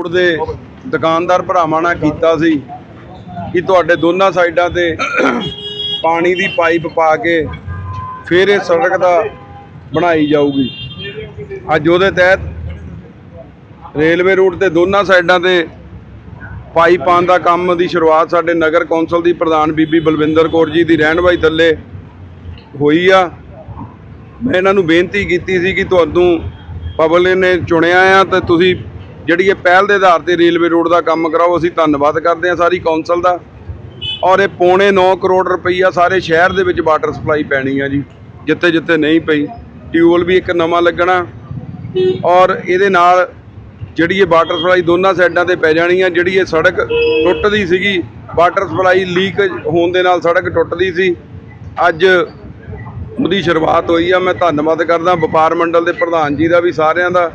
Road ਦੇ ਦੁਕਾਨਦਾਰ ਭਰਾਵਾਂ ਨਾਲ ਕੀਤਾ ਸੀ ਕਿ ਤੁਹਾਡੇ ਦੋਨਾਂ ਸਾਈਡਾਂ ਤੇ ਪਾਣੀ ਦੀ ਪਾਈਪ ਪਾ ਕੇ ਫਿਰ ਇਹ ਸੜਕ ਦਾ ਬਣਾਈ ਜਾਊਗੀ। ਅੱਜ ਉਹਦੇ ਤਹਿਤ ਰੇਲਵੇ ਰੂਟ ਤੇ ਦੋਨਾਂ ਸਾਈਡਾਂ ਤੇ ਪਾਈਪ ਪਾਉਣ ਦਾ ਕੰਮ ਦੀ ਸ਼ੁਰੂਆਤ ਸਾਡੇ ਨਗਰ ਕੌਂਸਲ ਦੀ ਪ੍ਰਧਾਨ ਬੀਬੀ ਬਲਵਿੰਦਰ ਕੌਰ ਜੀ ਦੀ ਰਹਿਨਵਾਈ ਥੱਲੇ ਹੋਈ ਆ। ਮੈਂ ਇਹਨਾਂ ਨੂੰ ਬੇਨਤੀ ਕੀਤੀ ਸੀ ਕਿ ਤੁਹਾਨੂੰ ਪਬਲਿਕ ਨੇ ਚੁਣਿਆ ਆ ਤੇ ਤੁਸੀਂ ਜਿਹੜੀ ਇਹ ਪਹਿਲ ਦੇ ਆਧਾਰ ਤੇ ਰੇਲਵੇ ਰੋਡ ਦਾ ਕੰਮ ਕਰਾਓ, ਅਸੀਂ ਧੰਨਵਾਦ ਕਰਦੇ ਹਾਂ ਸਾਰੀ ਕੌਂਸਲ ਦਾ। ਔਰ ਇਹ ਪੌਣੇ 9 ਕਰੋੜ ਰੁਪਈਆ ਸਾਰੇ ਸ਼ਹਿਰ ਦੇ ਵਿੱਚ ਵਾਟਰ ਸਪਲਾਈ ਪੈਣੀ ਆ ਜੀ ਜਿੱਥੇ ਜਿੱਥੇ ਨਹੀਂ ਪਈ। ਟਿਊਬਲ ਵੀ ਇੱਕ ਨਵਾਂ ਲੱਗਣਾ। ਔਰ ਇਹਦੇ ਨਾਲ ਜਿਹੜੀ ਇਹ ਵਾਟਰ ਸਪਲਾਈ ਦੋਨਾਂ ਸਾਈਡਾਂ ਤੇ ਪੈ ਜਾਣੀ ਆ, ਜਿਹੜੀ ਇਹ ਸੜਕ ਟੁੱਟਦੀ ਸੀਗੀ, ਵਾਟਰ ਸਪਲਾਈ ਲੀਕ ਹੋਣ ਦੇ ਨਾਲ ਸੜਕ ਟੁੱਟਦੀ ਸੀ। ਅੱਜ ਉਹਦੀ ਸ਼ੁਰੂਆਤ ਹੋਈ ਆ, ਮੈਂ ਧੰਨਵਾਦ ਕਰਦਾ ਵਪਾਰ ਮੰਡਲ ਦੇ ਪ੍ਰਧਾਨ ਜੀ ਦਾ ਵੀ ਸਾਰਿਆਂ ਦਾ।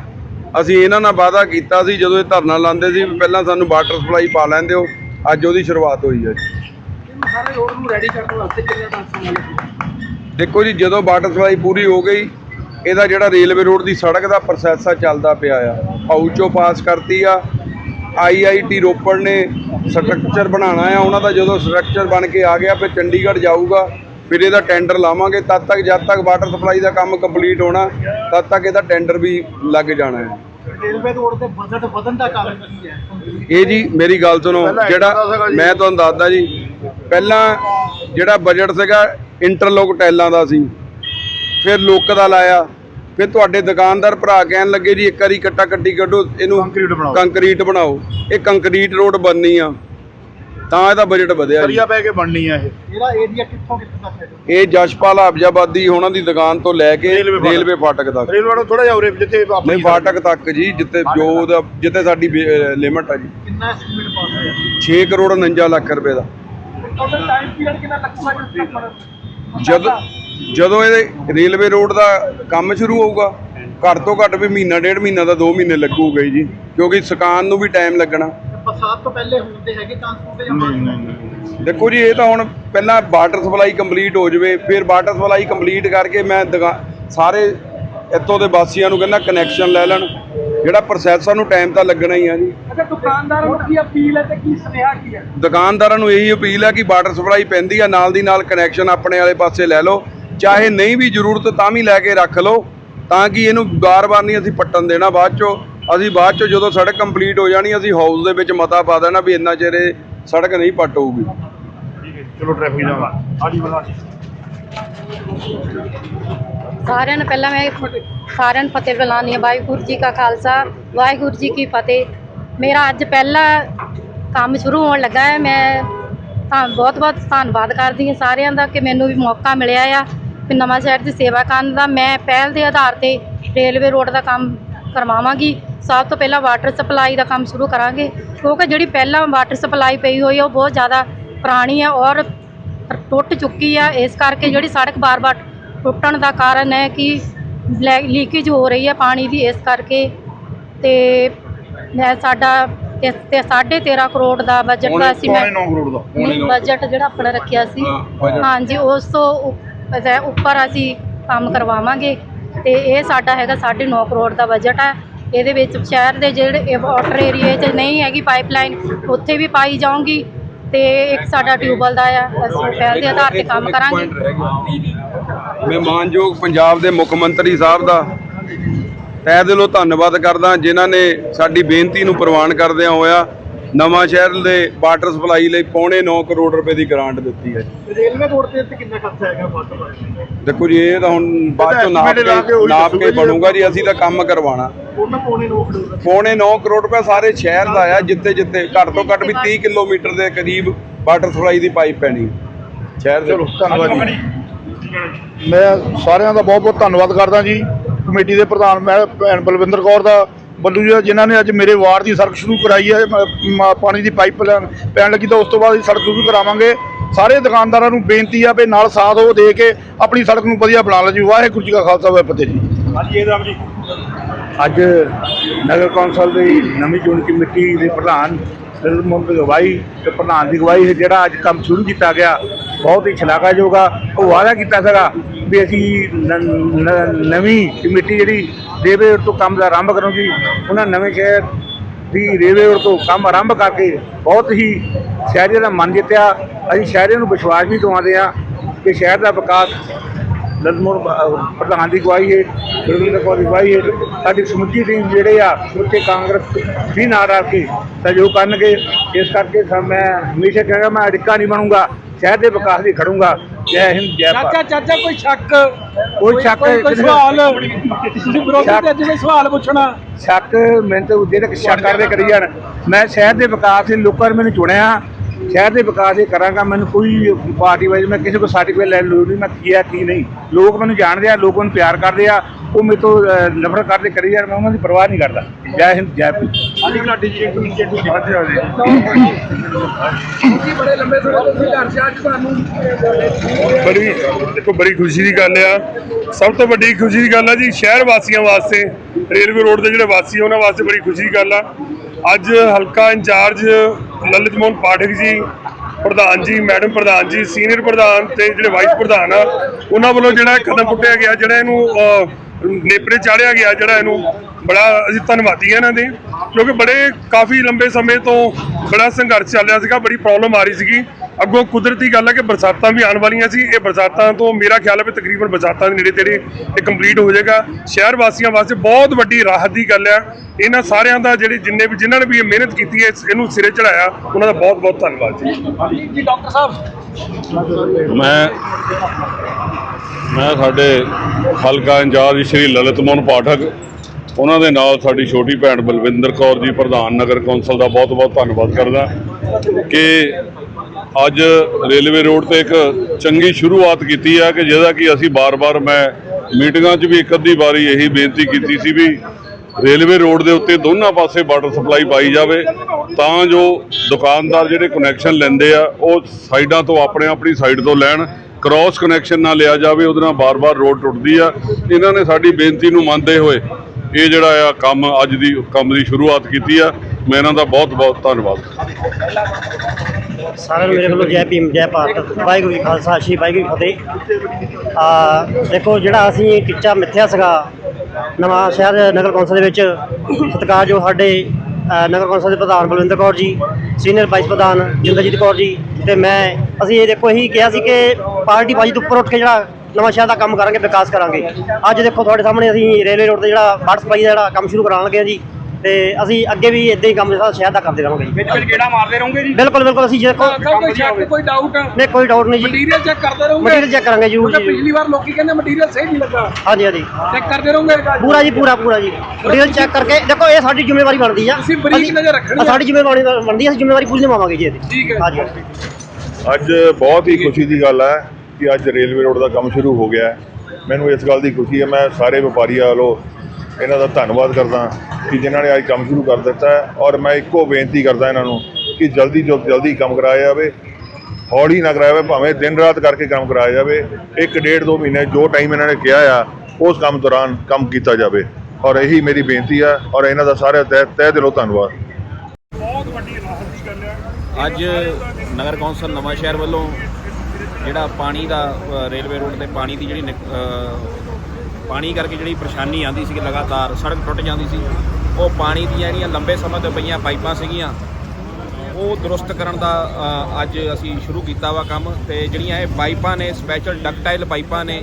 ਅਸੀਂ ਇਹਨਾਂ ਨਾਲ ਵਾਅਦਾ ਕੀਤਾ ਸੀ, ਜਦੋਂ ਇਹ ਧਰਨਾ ਲਾਉਂਦੇ ਸੀ, ਵੀ ਪਹਿਲਾਂ ਸਾਨੂੰ ਵਾਟਰ ਸਪਲਾਈ ਪਾ ਲੈਣ ਦਿਓ, ਅੱਜ ਉਹਦੀ ਸ਼ੁਰੂਆਤ ਹੋਈ ਹੈ ਜੀ। ਸਾਰੇ ਰੋਡ ਨੂੰ ਰੈਡੀ ਕਰਨ ਵਾਸਤੇ ਕਿੰਨਾ ਟਾਈਮ ਲੱਗੇਗਾ ਦੇਖੋ ਜੀ, ਜਦੋਂ ਵਾਟਰ ਸਪਲਾਈ ਪੂਰੀ ਹੋ ਗਈ, ਇਹਦਾ ਜਿਹੜਾ ਰੇਲਵੇ ਰੋਡ ਦੀ ਸੜਕ ਦਾ ਪ੍ਰੋਸੈਸ ਆ, ਚੱਲਦਾ ਪਿਆ ਆ। ਆਊਚੋ ਪਾਸ ਕਰਤੀ ਆ। ਆਈਆਈਟੀ ਰੋਪੜ ਨੇ ਸਟਰਕਚਰ ਬਣਾਉਣਾ ਆ। ਉਹਨਾਂ ਦਾ ਜਦੋਂ ਸਟਰਕਚਰ ਬਣ ਕੇ ਆ ਗਿਆ, ਫਿਰ ਚੰਡੀਗੜ੍ਹ ਜਾਊਗਾ। ਫਿਰ ਇਹਦਾ ਟੈਂਡਰ ਲਾਵਾਂਗੇ ਤਦ ਤੱਕ ਜਦ ਤੱਕ ਵਾਟਰ ਸਪਲਾਈ ਦਾ ਕੰਮ ਕੰਪਲੀਟ ਹੋਣਾ ਤਦ ਤੱਕ ਇਹਦਾ ਟੈਂਡਰ ਵੀ ਲੱਗ ਜਾਣਾ ਹੈ। ਰੇਲਵੇ ਰੋਡ ਤੇ ਬਜਟ ਵਧਣ ਦਾ ਕਾਰਨ ਕੀ ਹੈ? ਇਹ ਜੀ ਮੇਰੀ ਗੱਲ ਸੁਣੋ ਜਿਹੜਾ ਮੈਂ ਤੁਹਾਨੂੰ ਦੱਸਦਾ ਜੀ ਪਹਿਲਾਂ ਜਿਹੜਾ ਬਜਟ ਸੀਗਾ ਇੰਟਰਲੋਕ ਟੈਲਾਂ ਦਾ ਸੀ। ਫਿਰ ਲੋਕ ਦਾ ਲਾਇਆ ਫਿਰ ਤੁਹਾਡੇ ਦੁਕਾਨਦਾਰ ਭਰਾ ਕਹਿਣ ਲੱਗੇ ਜੀ ਇੱਕ ਵਾਰੀ ਕੱਟਾ ਕੱਟੀ ਕੱਢੋ ਇਹਨੂੰ ਕੰਕਰੀਟ ਬਣਾਓ। ਕੰਕਰੀਟ ਬਣਾਓ। ਇਹ ਕੰਕਰੀਟ ਰੋਡ ਬਣਨੀ ਆ। ਤਾਂ ਇਹਦਾ ਬਜਟ ਵਧਿਆ ਜੀ। ਸਰੀਆ ਪੈ ਕੇ ਬਣਨੀ ਆ ਇਹ। ਇਹਦਾ ਏਰੀਆ ਕਿੱਥੋਂ ਕਿੱਥੇ ਤੱਕ ਹੈ? ਇਹ ਜਸ਼ਪਾਲ ਅਬਜਾਬਾਦੀ ਉਹਨਾਂ ਦੀ ਦੁਕਾਨ ਤੋਂ ਲੈ ਕੇ ਰੇਲਵੇ ਫਾਟਕ। ਰੇਲਵੇ ਫਾਟਕ ਤੱਕ। ਰੇਲਵੇ ਨੂੰ ਥੋੜਾ ਜਿਹਾ ਉਰੇ ਜਿੱਥੇ ਆਪਣੀ ਨਹੀਂ ਫਾਟਕ ਤੱਕ ਜੀ ਜਿੱਥੇ ਜੋ ਉਹਦਾ ਜਿੱਥੇ ਸਾਡੀ ਲਿਮਟ ਆ ਜੀ। ਕਿੰਨਾ ਐਸਟੀਮੇਟ ਪਾਸ ਹੋਇਆ 6 ਕਰੋੜ 49 ਲੱਖ ਰੁਪਏ ਦਾ। ਟੋਟਲ ਟਾਈਮ ਪੀਰੀਅਡ ਕਿੰਨਾ ਲੱਗੂਗਾ ਜਦ ਇਹਦੇ ਰੇਲਵੇ ਰੋਡ ਦਾ ਕੰਮ ਸ਼ੁਰੂ ਹੋਊਗਾ ਘੱਟ ਤੋਂ ਘੱਟ ਵੀ ਮਹੀਨਾ ਡੇਢ ਮਹੀਨਾ ਦਾ 2 ਮਹੀਨੇ ਲੱਗੂਗਾ ਹੀ ਜੀ। ਕਿਉਂਕਿ ਸਕਾਨ ਨੂੰ ਵੀ ਟਾਈਮ ਲੱਗਣਾ। ਬਰਸਾਤ ਤੋਂ ਪਹਿਲੇ ਹੁੰਦੇ ਹੈਗੇ ਟ੍ਰਾਂਸਪੋਰਟ ਜਾਂ ਨਹੀਂ, ਨਹੀਂ, ਨਹੀਂ। ਦੇਖੋ ਜੀ ਇਹ ਤਾਂ ਹੁਣ ਪਹਿਲਾਂ ਵਾਟਰ ਸਪਲਾਈ ਕੰਪਲੀਟ ਹੋ ਜਾਵੇ ਫਿਰ ਵਾਟਰ ਸਪਲਾਈ ਕੰਪਲੀਟ ਕਰਕੇ ਮੈਂ ਦੁਕਾ- ਸਾਰੇ ਇੱਥੋਂ ਦੇ ਵਾਸੀਆਂ ਨੂੰ ਕਹਿੰਦਾ ਕਨੈਕਸ਼ਨ ਲੈ ਲੈਣ। ਜਿਹੜਾ ਪ੍ਰੋਸੈਸ ਨੂੰ ਟਾਈਮ ਤਾਂ ਲੱਗਣਾ ਹੀ ਆ ਜੀ। ਅੱਛਾ ਦੁਕਾਨਦਾਰਾਂ ਨੂੰ ਕੀ ਅਪੀਲ ਹੈ ਤੇ ਕੀ ਸੁਨੇਹਾ ਕੀ ਹੈ? ਦੁਕਾਨਦਾਰਾਂ ਨੂੰ ਇਹੀ ਅਪੀਲ ਹੈ ਕਿ ਵਾਟਰ ਸਪਲਾਈ ਪੈਂਦੀ ਆ ਨਾਲ ਦੀ ਨਾਲ ਕਨੈਕਸ਼ਨ ਆਪਣੇ ਵਾਲੇ ਪਾਸੇ ਲੈ ਲਓ। ਚਾਹੇ ਨਹੀਂ ਵੀ ਜ਼ਰੂਰਤ ਤਾਂ ਵੀ ਲੈ ਕੇ ਰੱਖ ਲਓ ਤਾਂ ਕਿ ਇਹਨੂੰ ਬਾਰ-ਬਾਰ ਨਹੀਂ ਅਸੀਂ ਪੱਟਣ ਦੇਣਾ ਬਾਅਦ ਚੋਂ। ਅਸੀਂ ਬਾਅਦ ਚੋਂ ਜਦੋਂ ਸੜਕ ਕੰਪਲੀਟ ਹੋ ਜਾਣੀ ਅਸੀਂ ਹਾਊਸ ਦੇ ਵਿੱਚ ਮਤਾ ਪਾ ਦੇਣਾ ਵੀ ਇੰਨਾ ਚਿਰ ਇਹ ਸੜਕ ਨਹੀਂ ਪੱਟ ਹੋਊਗੀ। ਠੀਕ ਹੈ ਚਲੋ ਟ੍ਰੈਫਿਕ ਜਾਮ ਆਜੀ ਬਲਾ ਸਾਰਿਆਂ ਨੂੰ ਪਹਿਲਾਂ ਮੈਂ ਸਾਰਿਆਂ ਨੂੰ ਫਤਿਹ ਬੁਲਾਉਂਦੀ ਹਾਂ। ਵਾਹਿਗੁਰੂ ਜੀ ਕਾ ਖਾਲਸਾ ਵਾਹਿਗੁਰੂ ਜੀ ਕੀ ਫਤਿਹ। ਮੇਰਾ ਅੱਜ ਪਹਿਲਾ ਕੰਮ ਸ਼ੁਰੂ ਹੋਣ ਲੱਗਾ ਹੈ। ਮੈਂ ਤਾਂ ਬਹੁਤ ਬਹੁਤ ਧੰਨਵਾਦ ਕਰਦੀ ਹਾਂ ਸਾਰਿਆਂ ਦਾ ਕਿ ਮੈਨੂੰ ਵੀ ਮੌਕਾ ਮਿਲਿਆ ਆ ਕਿ ਨਵਾਂ ਸ਼ਹਿਰ ਦੀ ਸੇਵਾ ਕਰਨ ਦਾ। ਮੈਂ ਪਹਿਲ ਦੇ ਆਧਾਰ ਤੇ ਰੇਲਵੇ ਰੋਡ ਦਾ ਕੰਮ ਕਰਵਾਵਾਂਗੀ। ਸਭ ਤੋਂ ਪਹਿਲਾਂ ਵਾਟਰ ਸਪਲਾਈ ਦਾ ਕੰਮ ਸ਼ੁਰੂ ਕਰਾਂਗੇ ਕਿਉਂਕਿ ਜਿਹੜੀ ਪਹਿਲਾਂ ਵਾਟਰ ਸਪਲਾਈ ਪਈ ਹੋਈ ਉਹ ਬਹੁਤ ਜ਼ਿਆਦਾ ਪੁਰਾਣੀ ਹੈ ਔਰ ਟੁੱਟ ਚੁੱਕੀ ਆ। ਇਸ ਕਰਕੇ ਜਿਹੜੀ ਸੜਕ ਬਾਰ-ਬਾਰ ਟੁੱਟਣ ਦਾ ਕਾਰਨ ਹੈ ਕਿ ਲੀਕੇਜ ਹੋ ਰਹੀ ਹੈ ਪਾਣੀ ਦੀ ਇਸ ਕਰਕੇ ਤੇ ਮੈਂ ਸਾਡਾ ਤੇ ਤੇ 13.5 ਕਰੋੜ ਦਾ ਬਜਟ ਦਾ ਸੀ ਮੈਂ ਪੌਣੇ 9 ਕਰੋੜ ਦਾ ਬਜਟ ਜਿਹੜਾ ਆਪਣਾ ਰੱਖਿਆ ਸੀ। ਹਾਂ। ਹਾਂਜੀ ਉਸ ਤੋਂ ਉੱਪਰ ਅਸੀਂ ਕੰਮ ਕਰਵਾਵਾਂਗੇ ਤੇ ਇਹ ਸਾਡਾ ਹੈਗਾ 9.5 ਕਰੋੜ ਦਾ ਬਜਟ ਹੈ ਇਹਦੇ ਵਿੱਚ ਸ਼ਹਿਰ ਦੇ ਜਿਹੜੇ ਵਾਟਰ ਏਰੀਏ 'ਚ ਨਹੀਂ ਹੈਗੀ ਪਾਈਪਲਾਈਨ ਉੱਥੇ ਵੀ ਪਾਈ ਜਾਊਂਗੀ ਤੇ ਇੱਕ ਸਾਡਾ ਟਿਊਬਲ ਦਾ ਆ ਅਸੀਂ ਪਹਿਲ ਦੇ ਆਧਾਰ ਤੇ ਕੰਮ ਕਰਾਂਗੇ। ਮੈਂ ਮਾਨਯੋਗ ਪੰਜਾਬ ਦੇ ਮੁੱਖ ਮੰਤਰੀ ਸਾਹਿਬ ਦਾ ਤਹਿ ਦਿਲੋਂ ਧੰਨਵਾਦ ਕਰਦਾ ਜਿਨ੍ਹਾਂ ਨੇ ਸਾਡੀ ਬੇਨਤੀ ਨੂੰ ਪ੍ਰਵਾਨ ਕਰਦਿਆਂ ਹੋਇਆ ਨਵਾਂ ਸ਼ਹਿਰ ਦੇ ਵਾਟਰ ਸਪਲਾਈ ਲਈ ਪੌਣੇ 9 ਕਰੋੜ ਰੁਪਏ ਦੀ ਗ੍ਰਾਂਟ ਦਿੱਤੀ ਹੈ। ਰੇਲਵੇ ਰੋਡ ਤੇ ਇੱਥੇ ਕਿੰਨਾ ਖਰਚਾ ਹੈਗਾ ਵਾਟਰ ਦਾ ਦੇਖੋ ਜੀ ਇਹ ਤਾਂ ਹੁਣ ਬਾਅਦ ਚੋਂ ਨਾਪ ਕੇ ਨਾਪ ਕੇ। ਬਣੂਗਾ ਜੀ ਅਸੀਂ ਤਾਂ ਕੰਮ ਕਰਵਾਉਣਾ। ਉਹਨਾਂ ਪੌਣੇ ਨੌ ਕਰੋੜ ਪੌਣੇ 9 ਕਰੋੜ ਰੁਪਏ ਸਾਰੇ ਸ਼ਹਿਰ ਦਾ ਆ ਜਿੱਥੇ ਜਿੱਥੇ ਘੱਟ ਤੋਂ ਘੱਟ ਵੀ 30 ਕਿਲੋਮੀਟਰ ਦੇ ਕਰੀਬ ਵਾਟਰ ਸਪਲਾਈ ਦੀ ਪਾਈਪ ਪੈਣੀ ਸ਼ਹਿਰ ਦੇ ਚਲੋ ਧੰਨਵਾਦ ਜੀ। ਮੈਂ ਸਾਰਿਆਂ ਦਾ ਬਹੁਤ ਬਹੁਤ ਧੰਨਵਾਦ ਕਰਦਾ ਜੀ। ਕਮੇਟੀ ਦੇ ਪ੍ਰਧਾਨ ਮੈਂ ਭੈਣ ਬਲਵਿੰਦਰ ਕੌਰ ਦਾ ਬੱਲੂ ਜੀ ਦਾ, ਜਿਨ੍ਹਾਂ ਨੇ ਅੱਜ ਮੇਰੇ ਵਾਰਡ ਦੀ ਸੜਕ ਸ਼ੁਰੂ ਕਰਾਈ ਹੈ ਮ- ਮ- ਪਾਣੀ ਦੀ ਪਾਈਪ ਲਾਈਨ ਪੈਣ ਲੱਗੀ ਤਾਂ ਉਸ ਤੋਂ ਬਾਅਦ ਅਸੀਂ ਸੜਕ ਸ਼ੁਰੂ ਕਰਾਵਾਂਗੇ। ਸਾਰੇ ਦੁਕਾਨਦਾਰਾਂ ਨੂੰ ਬੇਨਤੀ ਆ ਵੀ ਨਾਲ ਸਾਥ ਉਹ ਦੇ ਕੇ ਆਪਣੀ ਸੜਕ ਨੂੰ ਵਧੀਆ ਬਣਾ ਲਓ ਜੀ। ਵਾਹਿਗੁਰੂ ਜੀ ਕਾ ਖਾਲਸਾ ਵਾਹਿਗੁਰੂ ਫਤਿਹ ਜੀ। ਹਾਂਜੀ ਇਹ ਜੀ। ਅੱਜ ਨਗਰ ਕੌਂਸਲ ਦੀ ਨਵੀਂ ਚੋਣ ਕਮੇਟੀ ਦੇ ਪ੍ਰਧਾਨ ਸਿਰ ਮੁਹੰਮਦ ਗਵਾਈ ਤੇ ਪ੍ਰਧਾਨ ਦੀ ਗਵਾਈ ਜਿਹੜਾ ਅੱਜ ਕੰਮ ਸ਼ੁਰੂ ਕੀਤਾ ਗਿਆ। ਬਹੁਤ ਹੀ ਸ਼ਲਾਘਾਯੋਗ ਆ। ਉਹ ਵਾਅਦਾ ਕੀਤਾ ਸੀਗਾ ਵੀ ਅਸੀਂ ਨਵੀਂ ਕਮੇਟੀ ਜਿਹੜੀ ਦੇਵੇ ਤੋਂ ਕੰਮ ਦਾ ਆਰੰਭ ਕਰੂਗੀ ਉਹਨਾਂ ਨਵੇਂ ਸ਼ਹਿਰ ਦੀ ਰੇਲਵੇ ਰੋਡ ਤੋਂ ਕੰਮ ਆਰੰਭ ਕਰਕੇ ਬਹੁਤ ਹੀ ਸ਼ਹਿਰੀਆਂ ਦਾ ਮਨ ਜਿੱਤਿਆ। ਅਸੀਂ ਸ਼ਹਿਰੀਆਂ ਨੂੰ ਵਿਸ਼ਵਾਸ ਵੀ ਦਿਵਾਉਂਦੇ ਆ ਕਿ ਸ਼ਹਿਰ ਦਾ ਵਿਕਾਸ ਲਲਮੋਰ ਪ੍ਰਧਾਨ ਦੀ ਗਵਾਹੀ ਹੈ ਗੁਰਵਿੰਦਰ ਕੌਰ ਦੀ ਗਵਾਹੀ ਹੈ ਸਾਡੀ ਸਮੁੱਚੀ ਟੀਮ ਜਿਹੜੇ ਆ, ਸਮੁੱਚੇ ਕਾਂਗਰਸ ਵੀ ਨਾਲ ਰਲ ਕੇ ਸਹਿਯੋਗ ਕਰਨਗੇ। ਇਸ ਕਰਕੇ ਮੈਂ ਹਮੇਸ਼ਾ ਕਹਿੰਦਾ ਮੈਂ ਅੜਿੱਕਾ ਨਹੀਂ ਬਣੂੰਗਾ, ਸ਼ਹਿਰ ਦੇ ਵਿਕਾਸ ਲਈ ਖੜੂੰਗਾ। ਜੈ ਹਿੰਦ ਜੈ ਚਾਚਾ ਭਾਰਤ। ਚਾਚਾ ਕੋਈ ਸ਼ੱਕ? ਕੋਈ ਸ਼ੱਕ ਕੋਈ ਕਿਸੇ- ਸਵਾਲ? ਤੁਸੀਂ ਵਿਰੋਧੀ ਤੇ ਜਿਵੇਂ ਸਵਾਲ ਪੁੱਛਣਾ। ਸ਼ੱਕ ਮੈਨੂੰ ਤਾਂ ਜਿਹੜੇ ਸ਼ੱਕ ਕਰਦੇ ਕਰੀ ਜਾਣ। ਮੈਂ ਸ਼ਹਿਰ ਦੇ ਵਿਕਾਸ ਲਈ ਲੋਕਾਂ ਨੇ ਮੈਨੂੰ ਚੁਣਿਆ। ਸ਼ਹਿਰ ਦੇ ਵਿਕਾਸ ਲਈ ਕਰਾਂਗਾ। ਮੈਨੂੰ ਕੋਈ ਪਾਰਟੀ ਵਾਈਜ਼ ਮੈਂ ਕਿਸੇ ਕੋ ਸਰਟੀਫਿਕੇਟ ਲੈਣ ਲੋੜ ਨਹੀਂ। ਮੈਂ ਕੀ ਆ ਕੀ ਨਹੀਂ? ਲੋਕ ਮੈਨੂੰ ਜਾਣਦੇ ਆ ਲੋਕ ਮੈਨੂੰ ਪਿਆਰ ਕਰਦੇ ਆ। ਉਹ ਮੇਰੇ ਤੋਂ ਨਫ਼ਰਤ ਕਰਦੇ ਕਰੀ ਜਾਣ ਮੈਂ ਉਹਨਾਂ ਦੀ ਪਰਵਾਹ ਨਹੀਂ ਕਰਦਾ। ਜੈ ਹਿੰਦ ਜੈ ਭਾਰਤ ਹਾਂਜੀ ਲਾਡੀ ਜੀ ਇੱਕ ਮਿੰਟ ਇੱਕ ਬੜੇ ਲੰਬੇ ਸਮੇਂ ਤੋਂ ਸੰਘਰਸ਼ ਅੱਜ ਤੁਹਾਨੂੰ। ਬੜੀ ਦੇਖੋ ਬੜੀ ਖੁਸ਼ੀ ਦੀ ਗੱਲ ਆ। ਸਭ ਤੋਂ ਵੱਡੀ ਖੁਸ਼ੀ ਦੀ ਗੱਲ ਆ ਜੀ ਸ਼ਹਿਰ ਵਾਸੀਆਂ ਵਾਸਤੇ ਰੇਲਵੇ ਰੋਡ ਦੇ ਜਿਹੜੇ ਵਾਸੀ ਆ, ਉਹਨਾਂ ਵਾਸਤੇ ਬੜੀ ਖੁਸ਼ੀ ਦੀ ਗੱਲ ਆ। ਅੱਜ ਹਲਕਾ ਇੰਚਾਰਜ ਲਲਿਤ ਮੋਹਨ ਪਾਠਕ ਜੀ ਪ੍ਰਧਾਨ ਜੀ ਮੈਡਮ ਪ੍ਰਧਾਨ ਜੀ ਸੀਨੀਅਰ ਪ੍ਰਧਾਨ ਤੇ ਜਿਹੜੇ ਵਾਈਸ ਪ੍ਰਧਾਨ ਆ ਉਹਨਾਂ ਵੱਲੋਂ ਜਿਹੜਾ ਕਦਮ ਪੁੱਟਿਆ ਗਿਆ ਜਿਹੜਾ ਇਹਨੂੰ ਨੇਪਰੇ ਚਾੜਿਆ ਗਿਆ ਜਿਹੜਾ ਇਹਨੂੰ ਬੜਾ ਅਸੀਂ ਧੰਨਵਾਦੀ ਹਾਂ ਇਹਨਾਂ ਦੇ, ਕਿਉਂਕਿ ਬੜੇ ਕਾਫੀ ਲੰਬੇ ਸਮੇਂ ਤੋਂ ਬੜਾ ਸੰਘਰਸ਼ ਚੱਲ ਰਿਹਾ ਸੀਗਾ, ਬੜੀ ਪ੍ਰੋਬਲਮ ਆ ਰਹੀ ਸੀਗੀ। ਅੱਗੋਂ ਕੁਦਰਤੀ ਗੱਲ ਹੈ ਕਿ ਬਰਸਾਤਾਂ ਵੀ ਆਉਣ ਵਾਲੀਆਂ ਸੀ। ਇਹ ਬਰਸਾਤਾਂ ਤੋਂ ਮੇਰਾ ਖਿਆਲ ਹੈ ਵੀ ਤਕਰੀਬਨ ਬਰਸਾਤਾਂ ਦੇ ਨੇੜੇ ਤੇੜੇ ਇਹ ਕੰਪਲੀਟ ਹੋ ਜਾਏਗਾ। ਸ਼ਹਿਰ ਵਾਸੀਆਂ ਵਾਸਤੇ ਬਹੁਤ ਵੱਡੀ ਰਾਹਤ ਦੀ ਗੱਲ ਹੈ ਇਹਨਾਂ ਸਾਰਿਆਂ ਦਾ ਜਿਹੜੇ ਜਿੰਨੇ ਵੀ ਜਿਨ੍ਹਾਂ ਨੇ ਵੀ ਇਹ ਮਿਹਨਤ ਕੀਤੀ ਹੈ ਇਹਨੂੰ ਸਿਰੇ ਚੜਾਇਆ ਉਹਨਾਂ ਦਾ ਬਹੁਤ ਬਹੁਤ ਧੰਨਵਾਦ ਜੀ। ਡਾਕਟਰ ਸਾਹਿਬ। ਮੈਂ ਮੈਂ ਸਾਡੇ ਹਲਕਾ ਇੰਚਾਰਜ ਸ਼੍ਰੀ ਲਲਿਤ ਮੋਹਨ ਪਾਠਕ ਉਹਨਾਂ ਦੇ ਨਾਲ ਸਾਡੀ ਛੋਟੀ ਭੈਣ ਬਲਵਿੰਦਰ ਕੌਰ ਜੀ ਪ੍ਰਧਾਨ ਨਗਰ ਕੌਂਸਲ ਦਾ ਬਹੁਤ-ਬਹੁਤ ਧੰਨਵਾਦ ਕਰਦਾ ਕਿ ਅੱਜ ਰੇਲਵੇ ਰੋਡ ਤੇ ਇੱਕ ਚੰਗੀ ਸ਼ੁਰੂਆਤ ਕੀਤੀ ਹੈ ਕਿ ਜਿਹਦਾ ਕਿ ਅਸੀਂ ਬਾਰ-ਬਾਰ ਮੈਂ ਮੀਟਿੰਗਾਂ 'ਚ ਵੀ ਇੱਕ ਅੱਧੀ ਵਾਰੀ ਇਹੀ ਬੇਨਤੀ ਕੀਤੀ ਸੀ ਵੀ ਰੇਲਵੇ ਰੋਡ ਦੇ ਉੱਤੇ ਦੋਨਾਂ ਪਾਸੇ ਵਾਟਰ ਸਪਲਾਈ ਪਾਈ ਜਾਵੇ, ਤਾਂ ਜੋ ਦੁਕਾਨਦਾਰ ਜਿਹੜੇ ਕਨੈਕਸ਼ਨ ਲੈਂਦੇ ਆ, ਉਹ ਸਾਈਡਾਂ ਤੋਂ ਆਪਣੇ ਆਪਣੀ ਸਾਈਡ ਤੋਂ ਲੈਣ ਕ੍ਰਾਸ ਕਨੈਕਸ਼ਨ ਨਾ ਲਿਆ ਜਾਵੇ, ਉਹਦੇ ਨਾਲ ਬਾਰ-ਬਾਰ ਰੋਡ ਟੁੱਟਦੀ ਆ। ਇਹਨਾਂ ਨੇ ਸਾਡੀ ਬੇਨਤੀ ਨੂੰ ਮੰਨਦੇ ਹੋਏ ਇਹ ਜਿਹੜਾ ਆ ਕੰਮ ਅੱਜ ਦੀ, ਕੰਮ ਦੀ ਸ਼ੁਰੂਆਤ ਕੀਤੀ ਆ। ਮੈਂ ਇਹਨਾਂ ਦਾ ਬਹੁਤ-ਬਹੁਤ ਧੰਨਵਾਦ। ਸਾਰਿਆਂ ਨੂੰ ਮੇਰੇ ਵੱਲੋਂ ਜੈ ਭੀਮ, ਜੈ ਭਾਰਤ, ਵਾਹਿਗੁਰੂ ਜੀ ਖਾਲਸਾ, ਸ਼੍ਰੀ ਵਾਹਿਗੁਰੂ ਜੀ ਫਤਿਹ। ਆ, ਦੇਖੋ ਜਿਹੜਾ ਅਸੀਂ ਟੀਚਾ ਮਿੱਥਿਆ ਸੀਗਾ, ਨਵਾਂ ਸ਼ਹਿਰ ਨਗਰ ਕੌਂਸਲ ਦੇ ਵਿੱਚ, ਸਤਿਕਾਰ ਜੋ ਸਾਡੇ ਨਗਰ ਕੌਂਸਲ ਦੇ ਪ੍ਰਧਾਨ ਬਲਵਿੰਦਰ ਕੌਰ ਜੀ, ਸੀਨੀਅਰ ਵਾਈਸ ਪ੍ਰਧਾਨ ਜਿੰਦਰਜੀਤ ਕੌਰ ਜੀ ਤੇ ਮੈਂ, ਅਸੀਂ ਇਹ ਦੇਖੋ ਇਹੀ ਕਿਹਾ ਸੀ ਕਿ ਪਾਰਟੀ ਬਾਜੀ ਤੋਂ ਉੱਪਰ ਉੱਠ ਕੇ ਜਿਹੜਾ ਨਵਾਂ ਸ਼ਹਿਰ ਦਾ ਕੰਮ ਕਰਾਂਗੇ, ਵਿਕਾਸ ਕਰਾਂਗੇ। ਅੱਜ ਦੇਖੋ ਤੁਹਾਡੇ ਸਾਹਮਣੇ ਅਸੀਂ ਰੇਲਵੇ ਰੋਡ ਤੇ ਜਿਹੜਾ ਵਾਟਰ ਸਪਲਾਈ ਦਾ ਜਿਹੜਾ ਕੰਮ ਸ਼ੁਰੂ ਕਰਾਉਣ ਲੱਗੇ ਹਾਂ ਜੀ। ਤੇ ਅਸੀਂ ਅੱਗੇ ਵੀ ਇਦਾਂ ਹੀ ਕੰਮ ਜਿਹੜਾ ਸ਼ਹਿਰ ਦਾ ਕਰਦੇ ਰਹਾਂਗੇ ਜੀ। ਵਿੱਚ ਵਿੱਚ ਕਿਹੜਾ ਮਾਰਦੇ ਰਹੋਗੇ ਜੀ? ਬਿਲਕੁਲ ਬਿਲਕੁਲ ਅਸੀਂ ਦੇਖੋ ਸਾਹਿਬ ਕੋਈ ਸ਼ੱਕ ਕੋਈ ਡਾਊਟ ਨਹੀਂ ਕੋਈ ਡਾਊਟ ਨਹੀਂ ਜੀ। ਮਟੀਰੀਅਲ ਚੈੱਕ ਕਰਦੇ ਰਹੋਗੇ? ਮਟੀਰੀਅਲ ਚੈੱਕ ਕਰਾਂਗੇ ਜਰੂਰ ਕਿਉਂਕਿ ਜੀ। ਪਿਛਲੀ ਵਾਰ ਲੋਕੀ ਕਹਿੰਦੇ ਮਟੀਰੀਅਲ ਸਹੀ ਨਹੀਂ ਲੱਗਾ। ਹਾਂਜੀ ਹਾਂਜੀ। ਚੈੱਕ ਕਰਦੇ ਰਹੋਗੇ? ਪੂਰਾ ਜੀ ਪੂਰਾ ਪੂਰਾ ਜੀ। ਮਟੀਰੀਅਲ ਚੈੱਕ ਕਰਕੇ ਦੇਖੋ ਇਹ ਸਾਡੀ ਜ਼ਿੰਮੇਵਾਰੀ ਬਣਦੀ ਆ। ਤੁਸੀਂ ਬਰੀਕ ਅਸੀਂ- ਨਜ਼ਰ ਰੱਖਣੀ ਆ। ਸਾਡੀ ਜ਼ਿੰਮੇਵਾਰੀ ਬਣਦੀ ਆ ਅਸੀਂ ਜ਼ਿੰਮੇਵਾਰੀ ਪੂਰੀ ਨਿਭਾਵਾਂਗੇ ਜੀ ਇਹਦੀ। ਠੀਕ ਹੈ। ਹਾਂਜੀ ਅੱਜ ਬਹੁਤ ਹੀ ਖੁਸ਼ੀ ਦੀ ਗੱਲ ਹੈ ਕਿ ਅੱਜ ਰੇਲਵੇ ਰੋਡ ਦਾ ਕੰਮ ਸ਼ੁਰੂ ਹੋ ਗਿਆ ਹੈ। ਮੈਨੂੰ ਇਸ ਗੱਲ ਦੀ ਖੁਸ਼ੀ ਹੈ ਮੈਂ ਸਾਰੇ ਵਪਾਰੀਆਂ ਵੱਲੋਂ ਇਹਨਾਂ ਦਾ ਧੰਨਵਾਦ ਕਰਦਾ ਕਿ ਜਿਨ੍ਹਾਂ ਨੇ ਅੱਜ ਕੰਮ ਸ਼ੁਰੂ ਕਰ ਦਿੱਤਾ ਹੈ ਔਰ ਮੈਂ ਇੱਕੋ ਬੇਨਤੀ ਕਰਦਾ ਇਹਨਾਂ ਨੂੰ ਕਿ ਜਲਦੀ ਤੋਂ ਜਲਦੀ ਕੰਮ ਕਰਾਇਆ ਜਾਵੇ ਹੌਲੀ ਨਾ ਕਰਾਇਆ ਜਾਵੇ ਭਾਵੇਂ ਦਿਨ ਰਾਤ ਕਰਕੇ ਕੰਮ ਕਰਾਇਆ ਜਾਵੇ ਇੱਕ ਡੇਢ ਦੋ ਮਹੀਨੇ ਜੋ ਟਾਈਮ ਇਹਨਾਂ ਨੇ ਕਿਹਾ ਆ ਉਸ ਕੰਮ ਦੌਰਾਨ ਕੰਮ ਕੀਤਾ ਜਾਵੇ। ਔਰ ਇਹੀ ਮੇਰੀ ਬੇਨਤੀ ਹੈ ਔਰ ਇਹਨਾਂ ਦਾ ਸਾਰਿਆਂ ਤਹਿ ਤਹਿ ਦਿਲੋਂ ਧੰਨਵਾਦ। ਬਹੁਤ ਵੱਡੀ ਰਾਹਤ ਦੀ ਗੱਲ ਆ। ਅੱਜ ਨਗਰ ਕੌਂਸਲ ਨਵਾਂ ਸ਼ਹਿਰ ਵੱਲੋਂ ਜਿਹੜਾ ਪਾਣੀ ਦਾ ਰੇਲਵੇ ਰੋਡ ਤੇ ਪਾਣੀ ਦੀ ਜਿਹੜੀ ਪਾਣੀ ਕਰਕੇ ਜਿਹੜੀ ਪਰੇਸ਼ਾਨੀ ਆਂਦੀ ਸੀ ਲਗਾਤਾਰ, ਸੜਕ ਟੁੱਟ ਜਾਂਦੀ ਸੀ। ਉਹ ਪਾਣੀ ਦੀਆਂ ਜਿਹੜੀਆਂ ਲੰਬੇ ਸਮੇਂ ਤੋਂ ਪਈਆਂ ਪਾਈਪਾਂ ਸੀਗੀਆਂ, ਉਹ ਦਰੁਸਤ ਕਰਨ ਦਾ ਅੱਜ ਅਸੀਂ ਸ਼ੁਰੂ ਕੀਤਾ ਵਾ ਕੰਮ ਤੇ ਜਿਹੜੀਆਂ ਇਹ ਪਾਈਪਾਂ ਨੇ ਸਪੈਸ਼ਲ ਡਕਟਾਈਲ ਪਾਈਪਾਂ ਨੇ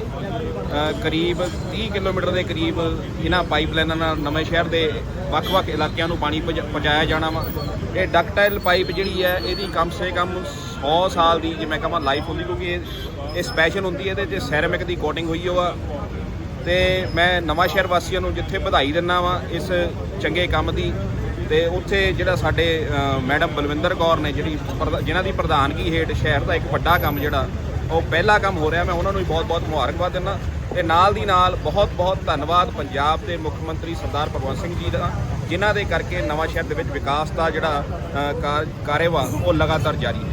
ਕਰੀਬ 30 ਕਿਲੋਮੀਟਰ ਦੇ ਕਰੀਬ ਇਹਨਾਂ ਪਾਈਪਲਾਈਨਾਂ ਨਾਲ ਨਵੇਂ ਸ਼ਹਿਰ ਦੇ ਵੱਖ-ਵੱਖ ਇਲਾਕਿਆਂ ਨੂੰ ਪਾਣੀ ਪਹੁੰਚ- ਪਹੁੰਚਾਇਆ ਜਾਣਾ ਵਾ। ਇਹ ਡਕਟਾਈਲ ਪਾਈਪ ਜਿਹੜੀ ਹੈ, ਇਹਦੀ ਕਮ ਸੇ ਕਮ 100 ਸਾਲ ਦੀ, ਜੇ ਮੈਂ ਕਹਾਂ ਲਾਈਫ ਹੁੰਦੀ, ਕਿਉਂਕਿ ਇਹ ਇਹ ਸਪੈਸ਼ਲ ਹੁੰਦੀ ਹੈ ਇਹਦੇ 'ਚ ਸੈਰਾਮਿਕ ਦੀ ਕੋਟਿੰਗ ਹੋਈ ਹੋਆ ਤੇ ਮੈਂ ਨਵਾਂ ਸ਼ਹਿਰ ਵਾਸੀਆਂ ਨੂੰ ਜਿੱਥੇ ਵਧਾਈ ਦਿੰਦਾ ਵਾਂ ਇਸ ਚੰਗੇ ਕੰਮ ਦੀ ਤੇ ਉੱਥੇ ਜਿਹੜਾ ਸਾਡੇ ਮੈਡਮ ਬਲਵਿੰਦਰ ਕੌਰ ਨੇ ਜਿਹੜੀ ਪ੍ਰਧਾ- ਜਿਨ੍ਹਾਂ ਦੀ ਪ੍ਰਧਾਨਗੀ ਹੇਠ ਸ਼ਹਿਰ ਦਾ ਇੱਕ ਵੱਡਾ ਕੰਮ ਜਿਹੜਾ ਉਹ ਪਹਿਲਾ ਕੰਮ ਹੋ ਰਿਹਾ ਮੈਂ ਉਹਨਾਂ ਨੂੰ ਵੀ ਬਹੁਤ-ਬਹੁਤ ਮੁਬਾਰਕਬਾਦ ਦਿੰਦਾ ਤੇ ਨਾਲ ਦੀ ਨਾਲ ਬਹੁਤ-ਬਹੁਤ ਧੰਨਵਾਦ ਪੰਜਾਬ ਦੇ ਮੁੱਖ ਮੰਤਰੀ ਸਰਦਾਰ ਭਗਵੰਤ ਸਿੰਘ ਜੀ ਦਾ ਜਿਨ੍ਹਾਂ ਦੇ ਕਰਕੇ ਨਵਾਂ ਸ਼ਹਿਰ ਦੇ ਵਿੱਚ ਵਿਕਾਸ ਦਾ ਜਿਹੜਾ ਅ, ਉਹ ਲਗਾਤਾਰ ਜਾਰੀ ਹੈ।